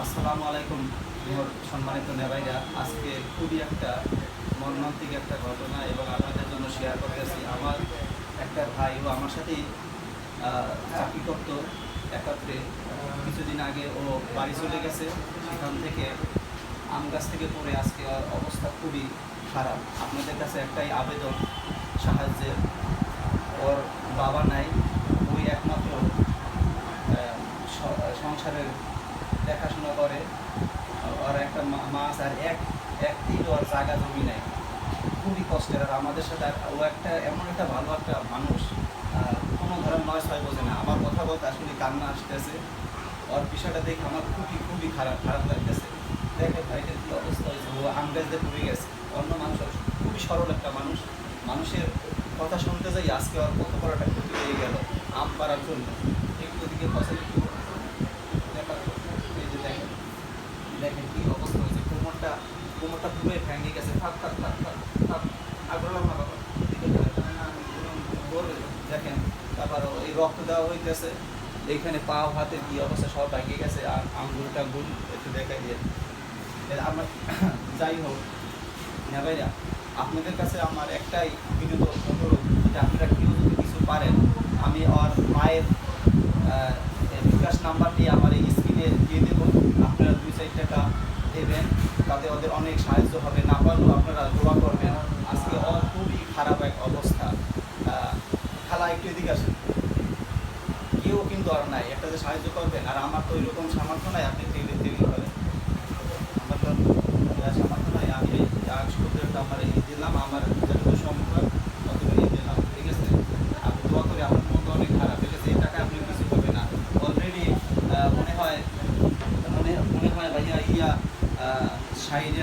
আসসালামু আলাইকুম সম্মানিত নেবাইরা আজকে খুবই একটা মর্মান্তিক একটা ঘটনা এবং আপনাদের জন্য শেয়ার করতেছি। আমার একটা ভাই ও আমার সাথেই চাকরি করত একত্রে কিছুদিন আগে ও বাড়ি চলে গেছে সেখান থেকে আম গাছ থেকে পড়ে। আজকে অবস্থা খুবই খারাপ। আপনাদের কাছে একটাই আবেদন সাহায্যের ওর বাবা নাই, ওই একমাত্র সংসারের দেখাশোনা করে। আর একটা মাছ আর এক এক তিল আর জায়গা জমি নেই। খুবই কষ্টের। আর আমাদের সাথে ও একটা, এমন একটা ভালো একটা মানুষ। কোনো ধরনের নয়, ছয় বোঝে না। আমার কথা বলতে আসলে কান্না আসতেছে। ওর বিষয়টা দেখে আমার খুবই খুবই খারাপ খারাপ লাগতেছে। দেখে ভাইটার কী অবস্থা হয়েছে? ও আঙ্গাজদের পড়ে গেছে। অন্য মানুষ খুবই সরল একটা মানুষ। মানুষের কথা শুনতে যাই আজকে ওর কত বড় একটা ক্ষতি হয়ে গেল। আম পাড়ার জন্য। একটু দিকে ফসল একটু দেখা এই যে দেখেন দেখেন কি অবস্থা হয়েছে কোমরটা কোমরটা পুরোই ভেঙে গেছে থাক থাক থাক থাক থাক আগ্রহ না বাবা এদিকে দেখেন। বলবে, দেখেন তারপর এই রক্ত দেওয়া হইতেছে, এইখানে পা, হাতে কি অবস্থা সব ভেঙে গেছে, আর আঙ্গুল টাঙ্গুল একটু দেখাই দিয়ে। আমরা যাই হোক, না ভাইরা, আপনাদের কাছে আমার একটাই বিনীত অনুরোধ যে আপনারা কেউ যদি কিছু পারেন, আমি আর মায়ের বিকাশ নাম্বারটি আমার এই স্ক্রিনে দিয়ে দেবো। আপনারা দুই চার টাকা দেবেন, তাতে ওদের অনেক সাহায্য হবে। না পারলেও আপনারা দোয়া করবেন আজকে ওর খুবই খারাপ এক অবস্থা আহ, খালা একটু এদিকে আসেন কেউ কিন্তু আর নাই একটা যে সাহায্য করবেন আর আমার তো ওইরকম সামর্থ্য নাই আপনি তৈরি তৈরি করেন আমার তো সামর্থ্য নাই আমি সুযোগটা আমার এই দিলাম আমার যতটুকু সম্ভব ততটুকু দিলাম ঠিক আছে? আপনি দোয়া করে আমার মতো অনেক খারাপ ঠিক আছে? এই টাকা আপনি কিছু হবে না। অলরেডি মনে হয় মনে মনে হয় ভাইয়া ইয়া ষাট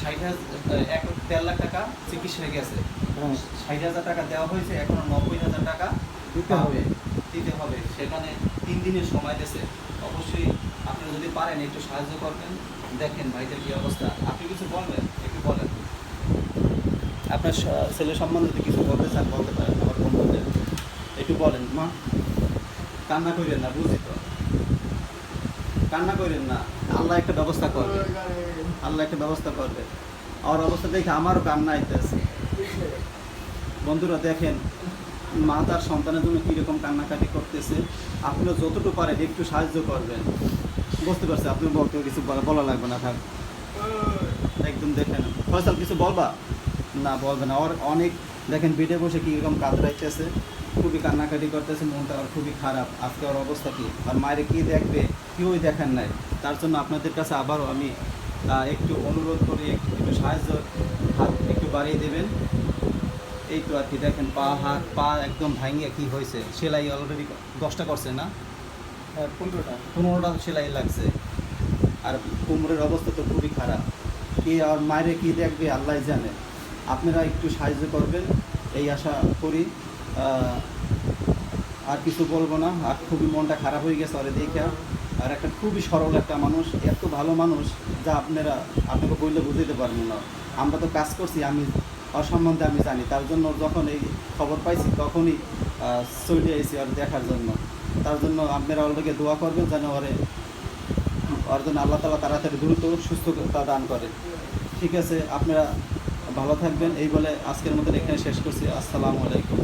ষাট হাজার এক দেড় লাখ টাকা চিকিৎসা হয়ে গেছে। ষাট হাজার টাকা দেওয়া হয়েছে এখন নব্বই হাজার টাকা দিতে হবে। দিতে হবে, সেখানে তিন দিনের সময় দিয়েছে। অবশ্যই আপনারা যদি পারেন একটু সাহায্য করবেন। দেখেন ভাইদের কি অবস্থা। আপনি কিছু বলবেন? একটু বলেন। আপনার ছেলে সম্বন্ধে কিছু বলতে চান, বলতে পারেন আমার বন্ধুদের। একটু বলেন, মা। কান্না করেন না, বুঝি তো। কান্না করেন না। আল্লাহ একটা ব্যবস্থা করবে। আল্লাহ একটা ব্যবস্থা করবে। আমার অবস্থা দেখে আমারও কান্না আইতেছে। বন্ধুরা দেখেন মা তার সন্তানের জন্য কীরকম কান্নাকাটি করতেছে? আপনিও যতটুকু পারেন একটু সাহায্য করবেন। বুঝতে পারছি, আপনি বলতে কিছু বলা- লাগবে না, থাক। একদম দেখেন। ফয়সাল, কিছু বলবা? না, বলবে না। ওর অনেক, দেখেন, বেডে বসে কীরকম কাতরাইতেছে, খুবই কান্নাকাটি করতেছে, মনটা ওর খুবই খারাপ। আজকে ওর অবস্থা কী? আর মায়ের কী দেখবে? কেউই দেখেন নাই। তার জন্য আপনাদের কাছে আবারও আমি একটু অনুরোধ করি একটু সাহায্য, হাত একটু বাড়িয়ে দেবেন। এই তো আর কি দেখেন পা হাত পা একদম ভাঙিয়ে কি হয়েছে? সেলাই অলরেডি দশটা করছে না? হ্যাঁ পনেরোটা। পনেরোটা সেলাই লাগছে। আর কোমরের অবস্থা তো খুবই খারাপ। কে আর মায়ের কি দেখবে আল্লাহ জানে। আপনারা একটু সাহায্য করবেন এই আশা করি। আর কিছু বলব না। আর খুবই মনটা খারাপ হয়ে গেছে আরে দেখা আর একটা খুবই সরল একটা মানুষ এত ভালো মানুষ যা আপনারা আপনাকে বললে বুঝতে পারবেন না। আমরা তো কাজ করছি আমি সম্বন্ধে আমি জানি। তার জন্য যখন এই খবর পাইছি, তখনই চলে এসেছি আর দেখার জন্য। তার জন্য আপনারা অলরেডি দোয়া করবেন যেন ওরে, ওর জন্য আল্লাহ তালা তাড়াতাড়ি দ্রুত সুস্থতা দান করে। ঠিক আছে, আপনারা ভালো থাকবেন। এই বলে আজকের মতন এখানে শেষ করছি। আসসালামু আলাইকুম।